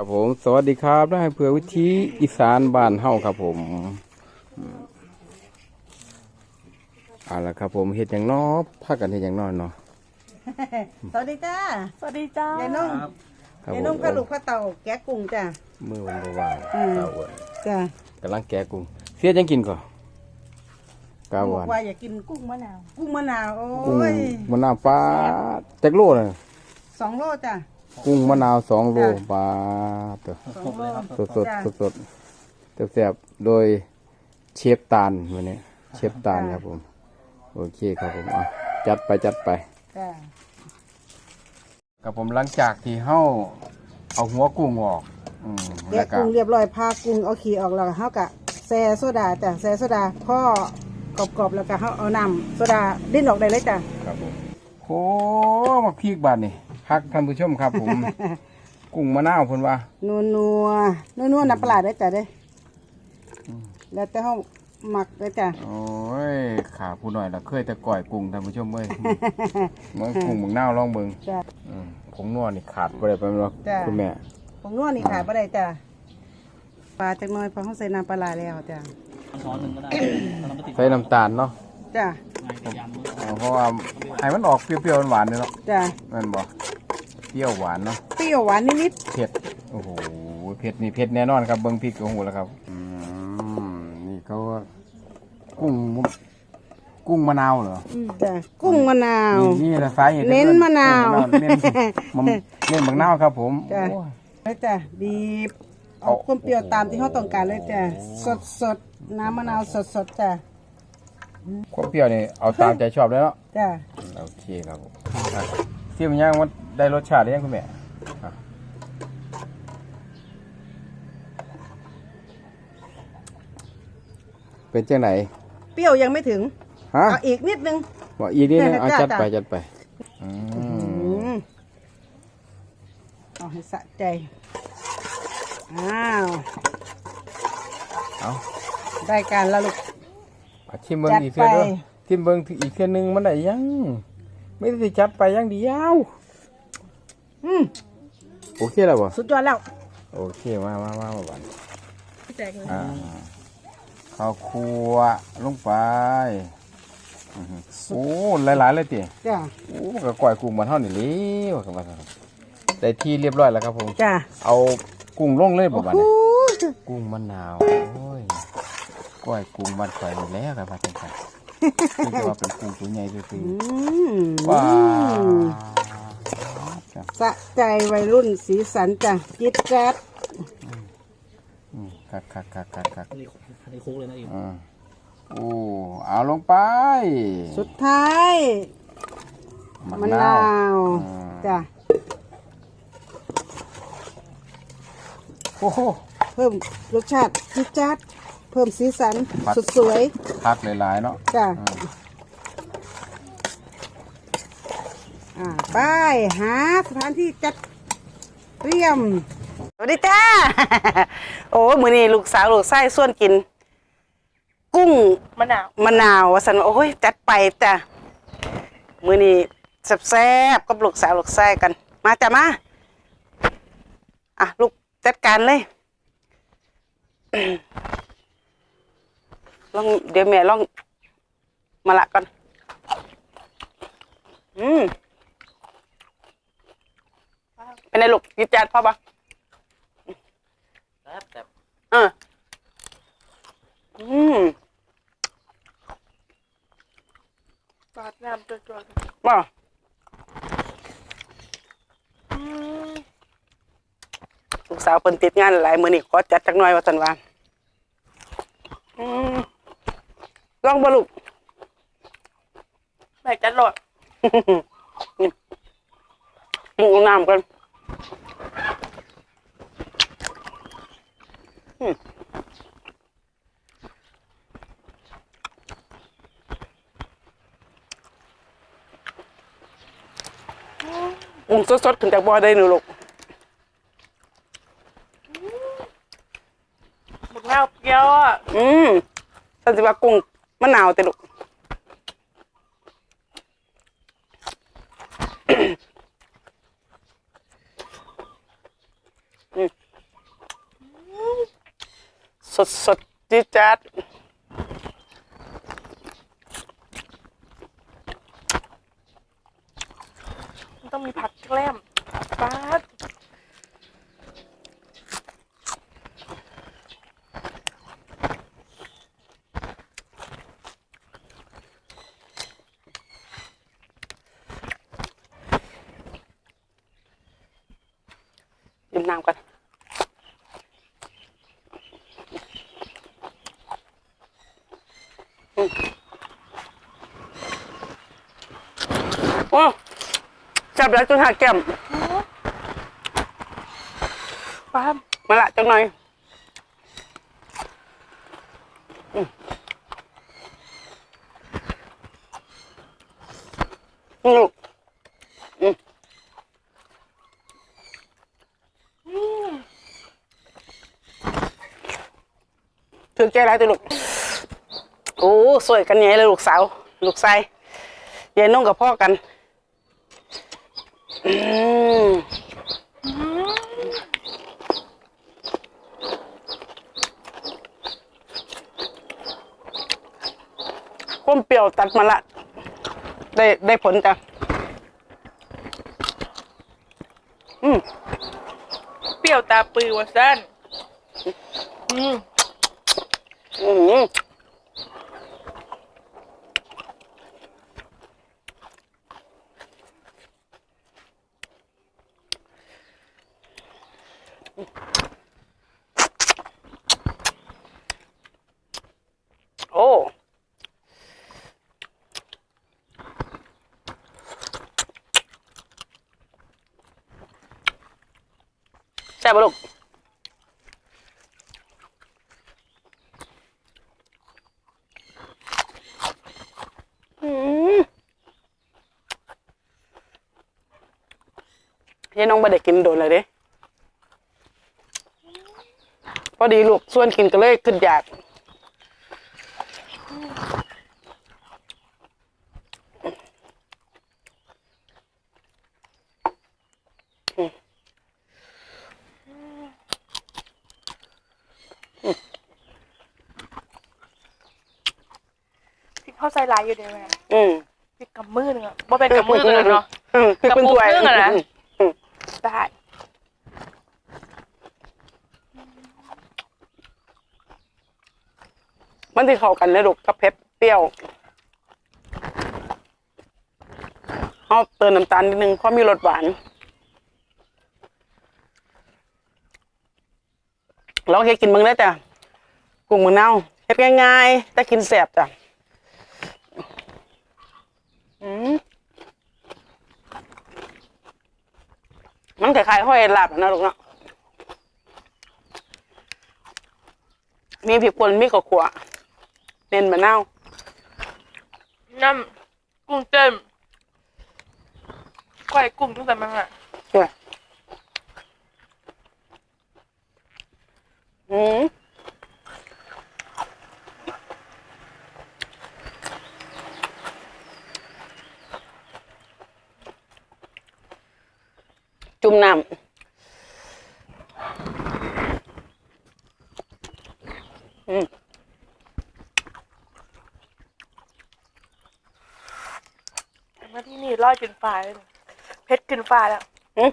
ครับผม สวัสดีครับได้เพื่อวิธีอีสานบ้านเฮาครับผมอืมเอาละครับผมเฮ็ดอย่างนอพากันเฮ็ดอย่างนอเนาะสวัสดีจ้าสวัสดีจ้ายายนุ่มครับยายผนุ่มมกระลูกพระเต่าแกะกุ้งจ้ามือวันบ่ว่างอืมกาวอ้วนจ้ากำลังแกะกุ้งเสียจังกินก่อนกาวบอ้อวนกว่าอยากกินกุ้งมะนาวกุ้งมะนาว โอ้กุ้งยมะนาวปลาจักโลน่ะสองโลจ้า กุ้งมะนาวสองโลจ้ะปลาตัวสองโลสดสดจ้ะ สดสดๆแซ่บๆโดยเชฟตาลวันนี้เชฟตาลครับผม โอเคครับผมอะจัดไปจัดไป จ้ากับผมหลังจากที่เฮาเอาหัวกุ้งออกอืมแกะแล้วก็กุ้งเรียบร้อยพากุ้งเอาขี้ออกแล้วเฮากะแซ่โซดาจ้าแซ่โซดาพ่อกรอบๆแล้วก็เฮาเอาน้ำโซดาดิ้นออกได้เลยจ้าครับผมโอ้มาพีกบาดนี่ พักท่านผู้ชมครับผม กุ้งมะนาวเพิ่นว่า นัวนัวนัวนัวๆน้ำปลาร้าได้จ้าเด้ แล้วแต่เฮาหมักได้จ้าโอ้ยขาผู้หน่อยละเคยแต่ก่อยกุ้งท่านผู้ชมเว้ย เหมือนกุ้งเมืองนาวลองเบิ่งจ้าอืมผงนัวนี่ขาดบ่ได้ไปหรอกจ้ะ คุณแม่ ผมนวดนี่ขายบ่ได้จ้าปลาจักหน้อยเพราะเขาใส่น้ำปลาร้าแล้วจ้าช้อนหนึ่งก็ได้ถ้าเราไม่ติดใส่น้ำตาลเนาะจ้าง่ายแต่ยำมืออ๋อเพราะว่าให้มันออกเปรี้ยวๆหวานๆเนาะจ้านั่นบ่เป รี้ยวหวานเนาะเปรี้ยวหวานนิดเผ็ดโอ้โหเผ็ดนี่เผ็ดแน่นอนครับเบิ้งพริกโอ้โหแล้วครับอืมนี่เขาว่ากุ้งกุ้งมะนาวเหรอๆจ้ากุ้งมะนาว นี่นี่แหละสาเหตุที่เน้นมะนาวเน้นมันเน้นมะนาวครับผมจ้ะ โอ้ย แล้วจ้าบีบเอาเอาความเปรี้ยวตามที่เขาต้องการเลยจ้าสดสดๆน้ำมะนาวสดสดๆจ้าความเปรี้ยวนี่เอาตามใจชอบเลยเนาะจ้าโอเคครับผมอะเทียมยังว่า ได้รสชาติหรือยังคุณแม่อะเป็นจังไหนเปรี้ยวยังไม่ถึงฮะเอาอีกนิดนึงบอกอีกนิดนึงเอาจ้ะจัดไปจ้ะจัดไปอือืมมเอาให้สะใจ อ้าว เอาได้การแล้วลูก เอาทิมเบิ้งจัดอีกเทื่อเด้อไปทิมเบิ้งอีกเทื่อนึงมันได้ยัง ไม่ได้สิจัดไปยังเดียว อืมโอเคแล้วบ่สุดยอดแล้วโอเคมามามามาบันแจกเลยอ่าข้าวคั่วลงไปอื้อหือโอ้หลายๆเลยติจ้าโอ้มันก็ก่อยกุ้งมันเท่านี่เลยว่ากันว่าซั่นได้ที่เรียบร้อยแล้วครับผม จ้าเอากุ้งลงเลยบ่บัดโอ้นี้โหกุ้งมะนาวโอ้ยก้อยกุ้งมันข่อยหมดแล้วครับว่าจังซั่นนี่ก็ว่าเป็นกุ้งตัวใหญ่ซื่ออืมๆว้าว สะใจวัยรุ่นสีสันจ้ะจิตแจ๊ดอืมคักคักคักคักคักอันนี้อันนี้คุกเลยนะอีกอ่าโอ้เอาลงไปสุดท้ายมะนาวอ่าจ้ะโอ้โห เพิ่มรสชาติจิตแจ๊ดเพิ่มสีสันผัด สุดสวยพักหลายๆเนาะจ้ะ อ่า อ่าไปหาสถานที่จัดเตรียม สวัสดีจ้า โอ้มือนี้ลูกสาวลูกไส้ส่วนกิน กุ้งมะนาวมะนาวว่าสันว่าโอ้ยจัดไปจ้ะมือนี้แซ่บๆกับลูกสาวลูกไส้กัน มาจ้ะมาอะลูกจัดการเลยลองเดี๋ยวแม่ลองมาละก่อนอืม เป็นไงลูกกินจานพ่อปะแซ่บแต่เอออืมปาดน้ำตัวตัวว่าลูกสาวเพิ่นติดงานหลายมื้อนี่ขอจัดจักหน่อยว่าซั่นว่าอืมลองบ่ลูกแม่จัดโหลดนี่มึงเอาน้ำกัน กุ้งสดๆขึ้นจากบ่อได้หนูลูกหมูแนวเกี๊ยวอะอืมสันสิว่ากุ้งมะนาวแต่ลูกสดๆดจี๊ดจัด ดื่มน้ำกันอืมโอ้จับแล้วจนหักแก้มป้าดมาละจังหน่อยอืมนี่ลูกอืม ถือใจร้ายตัวลูกโอ้สวยกันใหญ่เลยลูกสาว ลูกชายยายน้องกับพ่อกันอืมก้มเปรี้ยวตัดมาละ ได้ได้ผลจ้ะอืมเปรี้ยวตาปือวะสั้นอืม อืมโอ้ ใช่ปะลูก อืม ยายน้องไม่ได้กินโดนเลยเด้พอดีลูกส่วนกินก็เลยขึ้นอยากพริกเข้าใส่ลายอยู่เดียวแม่อืม พริกกำมือหนึงอะบ่เป็นกำมือกันเนาะ อืมคือเป็นถ้วยกระปุกครึ่งอะนะ อืม ได้ มันที่เข้ากันเลยลูกกับเผ็ดเปรี้ยวเอาเติมน้ำตาลนิดนึงเพราะมีรสหวาน ลองเฮ็ดกินมึงได้จ้ะกุ้งมะนาเฮ็ดง่ายๆแต่กินแซ่บจ้ะมันคล้ายๆห้อยลาบนะลูกเนาะมีพริกป่นมีข้าวคั่วา วน้ำกุ้งเต็มก้อยกุ้งตั้งแต่มันอะ ด้วยอืมจุ่มน้ำอืม มาที่นี่ร้อยกินฟ้าเลยเพชรกินฟ้าแล้วอืม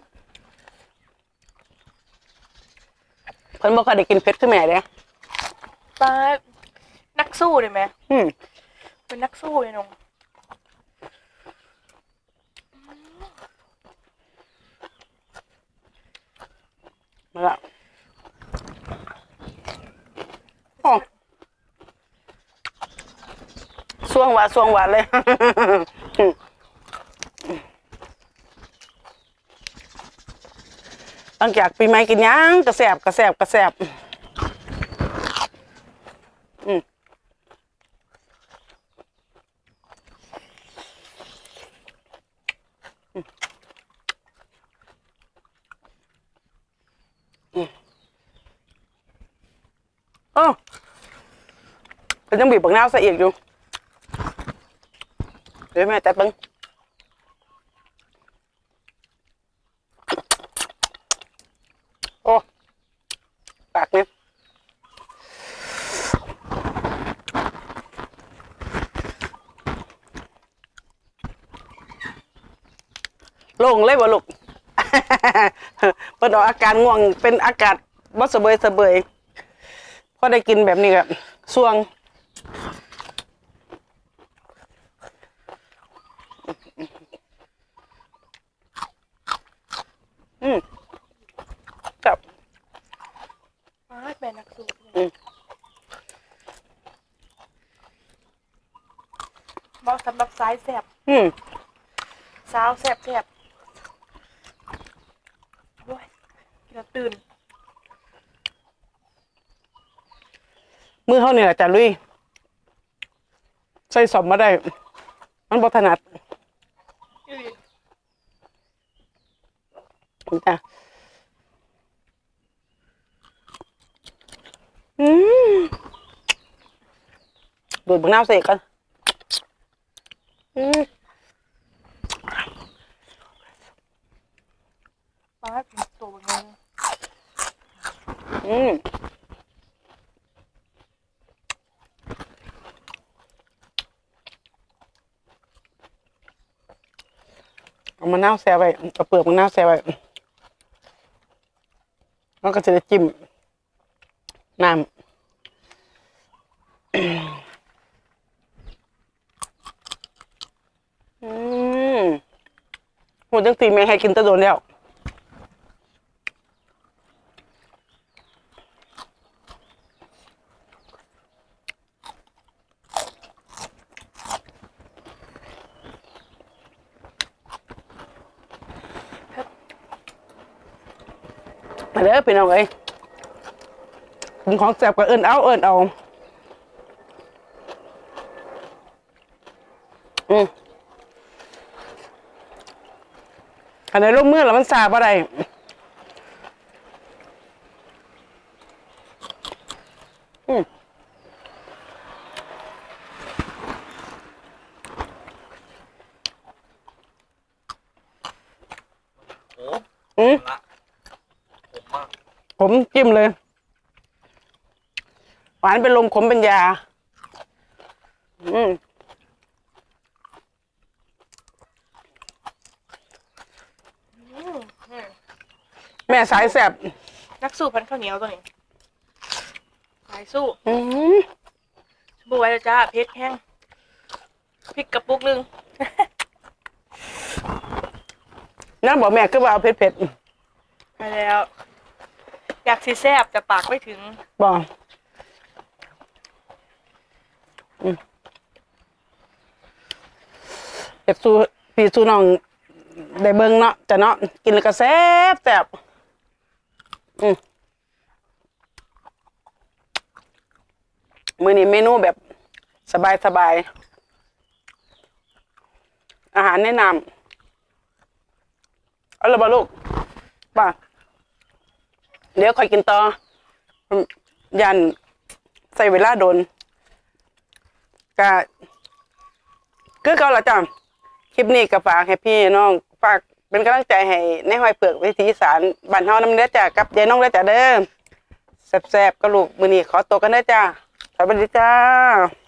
เพิ่นบอกเคยได้กินเผ็ดขึ้นแม่เลยป้าดนักสู้เลยไหมอืมเป็นนักสู้เลยนงมาละโอ้สวงหวานสวงหวานเลย หลังจากปีใหม่กินยังกระแสบกระแสบกระแสบอืมเออเป็นยังบีบบักน้าวใส่อีกอยู่ เดี๋ยวแม่แต่เบิ้งโอ้ปากเนี่ย ลงเลยบ่ลูกเพิ่นออกอาการง่วงเป็นอากาศบ่สะเบยสะเบยพอได้กินแบบนี้ก็ส่วงอืมกับอ้ายแม่นักสู้อืมเหมาะสำหรับสายแสบอืมสาวแสบแสบโอ้ย กินแล้วตื่น มือเฮานี่แหละจ้ะลุย ใส่สมมาได้ มันบ่ถนัดอื้อจ้ะอืมดูดบังน้ำเสกกันอืมป้าเป็นตัวเงิน อืมเอามะนาวแซ่ไว้เอาเปลือกมะนาวแซ่ไว้แล้วก็จะได้จิ้มน้ำอืมหูจังสีแม่ให้กินตะโดนแล้ว พี่น้องเอ้ยกินของแซ่บก็เอิ้นเอาเอิ้นเอาอืมอันไหนลงมือแล้วมันสาบอะไรอืมอืม ผมจิ้มเลย หวานเป็นลมขมเป็นยาอืมอืมอืมแม่สายแสบนักสู้พันข้าวเหนียวตัวนี้สายสู้อืมบวยแล้วจ้าเพชรแห้งพริกกระปุกหนึงน้าบอกแม่คือว่าเอาเผ็ดเผ็ดไปแล้ว อยากสิแซบแต่ปากไม่ถึงบอกอืมเผ็ดสู้พี่สู้น้องได้เบิ่งเนาะจะเนาะกินแล้วก็แซ่บแซ่บอืมมื้อนี้เมนูแบบสบายสบาย อาหารแนะนำเอาละบ่ลูกป่ะ เดี๋ยวคอยกินต่อยันใส่เวลาโดนกะคือเก่าละจ้ะคลิปนี้ก็ฝากให้พี่น้องฝากเป็นกำลังใจให้ในหอยเปลือกวิถีสารบ้านเฮาน้ำเด้อจ้ะกับยายน้องเด้อจ้ะเด้อแซ่บๆก็ลูกมือนี้ขอตัวกันเด้อจ้ะสวัสดีจ้า